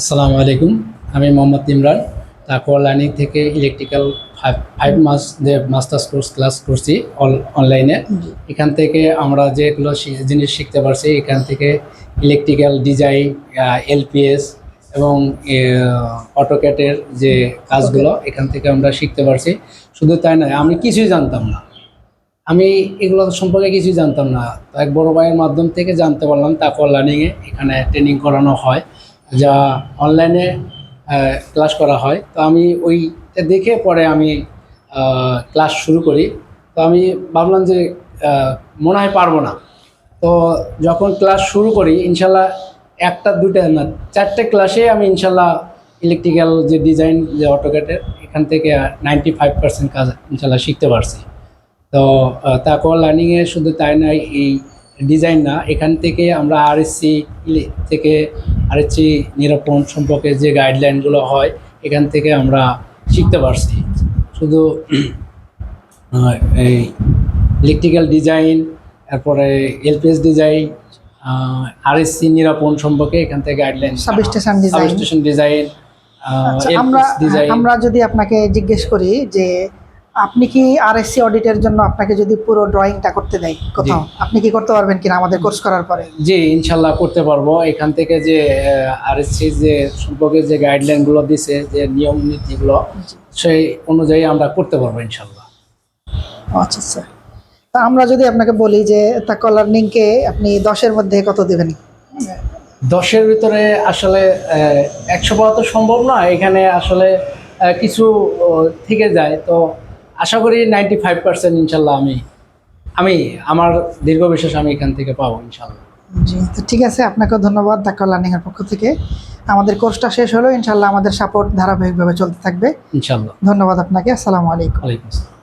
আসসালামু আলাইকুম। আমি মোহাম্মদ ইমরান তারপর লার্নিং থেকে ইলেকট্রিক্যাল ফাইভ ফাইভ মাস যে মাস্টার্স কোর্স ক্লাস করছি অনলাইনে এখান থেকে আমরা যেগুলো জিনিস শিখতে পারছি এখান থেকে ইলেকট্রিক্যাল ডিজাইন এলপিএস এবং অটোক্যাটের যে কাজগুলো এখান থেকে আমরা শিখতে পারছি। শুধু তাই নয় আমি কিছুই জানতাম না। আমি এগুলো সম্পর্কে কিছুই জানতাম না। এক বড় ভাইয়ের মাধ্যম থেকে জানতে পারলাম তারপর লার্নিংয়ে এখানে ট্রেনিং করানো হয়। যা অনলাইনে ক্লাস করা হয়। তো আমি ওইটা দেখে পরে আমি ক্লাস শুরু করি। তো আমি ভাবলাম যে মনে হয় পারব না। তো যখন ক্লাস শুরু করি, ইনশাল্লাহ একটা দুটা না, চারটে ক্লাসে আমি ইনশাল্লাহ ইলেকট্রিক্যাল যে ডিজাইন যে অটোক্যাটের এখান থেকে নাইনটি ফাইভ পার্সেন্ট কাজ ইনশাল্লাহ শিখতে পারছি। তো তারপর লার্নিংয়ে শুধু তাই নয়, এই ডিজাইন না, এখান থেকে আমরা আরএসসি থেকে আরএসসি নিরাপণ সম্পর্কে যে গাইডলাইনগুলো হয় এখান থেকে আমরা শিখতে পারছি। শুধু এই ইলেকট্রিক্যাল ডিজাইন তারপরে এলপিএস ডিজাইন আরএসসি নিরাপণ সম্পর্কে এখান থেকে গাইডলাইন। সাবস্টেশন ডিজাইন আমরা ডিজাইন আমরা যদি আপনাকে জিজ্ঞেস করি যে আপনি কি আরএসসি অডিটের জন্য আপনাকে যদি পুরো ড্রয়িংটা করতে দেয় কোথাও আপনি কি করতে পারবেন কিনা আমাদের কোর্স করার পরে? জি ইনশাল্লাহ করতে পারব। এখান থেকে যে আরএসসি যে সম্পর্কে যে গাইডলাইনগুলো দিছে যে নিয়ম নীতিগুলো সেই অনুযায়ী আমরা করতে পারব ইনশাল্লাহ। আচ্ছা আচ্ছা। তা আমরা যদি আপনাকে বলি যে তাকল লার্নিংকে আপনি দশের মধ্যে কত দেবেন? দশের ভিতরে আসলে একশো পাওয়া তো সম্ভব না। এখানে আসলে কিছু থেকে যায়। তো আশা করি নাইনটি ফাইভ পার্সেন্ট ইনশাল্লাহ আমি আমি আমার দীর্ঘ বিশ্বাস আমি এখান থেকে পাবো ইনশাল্লাহ। জি তো ঠিক আছে আপনাকে ধন্যবাদ ডাক্তার লার্নিংয়ের পক্ষ থেকে। আমাদের কোর্সটা শেষ হলো ইনশাল্লাহ আমাদের সাপোর্ট ধারাবাহিকভাবে চলতে থাকবে। ইনশাল্লাহ। ধন্যবাদ আপনাকে আসসালামু আলাইকুম। আলাইকুম আসসালাম।